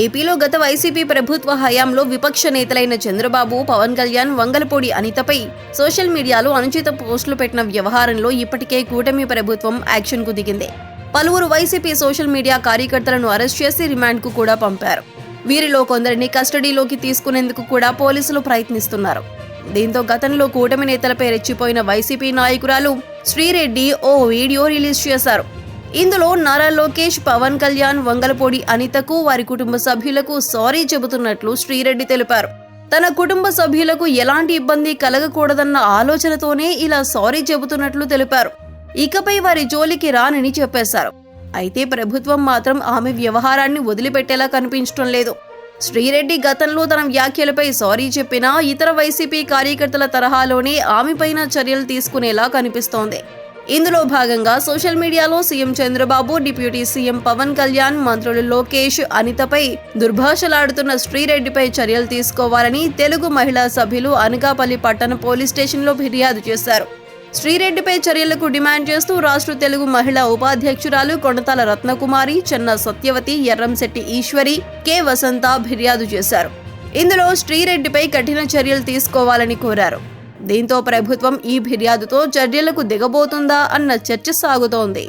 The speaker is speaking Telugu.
ఏపీలో గత వైసీపీ ప్రభుత్వ హయాంలో విపక్ష నేతలైన చంద్రబాబు పవన్ కళ్యాణ్ వంగలపూడి అనితపై సోషల్ మీడియాలో అనుచిత పోస్టులు పెట్టిన వ్యవహారంలో ఇప్పటికే కూటమి ప్రభుత్వం యాక్షన్కు దిగింది. పలువురు వైసీపీ సోషల్ మీడియా కార్యకర్తలను అరెస్ట్ చేసి రిమాండ్కు కూడా పంపారు. వీరిలో కొందరిని కస్టడీలోకి తీసుకునేందుకు కూడా పోలీసులు ప్రయత్నిస్తున్నారు. దీంతో గతంలో కూటమి నేతలపై రెచ్చిపోయిన వైసీపీ నాయకురాలు శ్రీరెడ్డి ఓ వీడియో రిలీజ్ చేశారు. ఇందులో నారా లోకేష్ పవన్ కళ్యాణ్ వంగలపూడి అనితకు వారి కుటుంబ సభ్యులకు సారీ చెబుతున్నట్లు శ్రీరెడ్డి తెలిపారు. తన కుటుంబ సభ్యులకు ఎలాంటి ఇబ్బంది కలగకూడదన్న ఆలోచనతోనే ఇలా సారీ చెబుతున్నట్లు తెలిపారు. ఇకపై వారి జోలికి రానని చెప్పేశారు. అయితే ప్రభుత్వం మాత్రం ఆమె వ్యవహారాన్ని వదిలిపెట్టేలా కనిపించడం లేదు. శ్రీరెడ్డి గతంలో తన వ్యాఖ్యలపై సారీ చెప్పినా ఇతర వైసీపీ కార్యకర్తల తరహాలోనే ఆమెపైన చర్యలు తీసుకునేలా కనిపిస్తోంది. ఇందులో భాగంగా సోషల్ మీడియాలో CM Chandrababu deputy CM Pawan Kalyan మంత్రులు లోకేష్ అనితపై దుర్భాషలాడుతున్న శ్రీరెడ్డిపై చర్యలు తీసుకోవాలని తెలుగు మహిళా సభ్యులు అనకాపల్లి పట్టణ పోలీస్ స్టేషన్లో ఫిర్యాదు చేశారు. శ్రీరెడ్డిపై చర్యలకు డిమాండ్ చేస్తూ రాష్ట్ర తెలుగు మహిళా ఉపాధ్యక్షురాలు కొణతాల రత్నకుమారి చెన్న సత్యవతి ఎర్రంశెట్టి ఈశ్వరి కె వసంత ఫిర్యాదు చేశారు. ఇందులో శ్రీరెడ్డిపై కఠిన చర్యలు తీసుకోవాలని కోరారు. దీంతో ప్రభుత్వం ఈ ఫిర్యాదుతో చర్యలకు దిగబోతుందా అన్న చర్చ సాగుతోంది.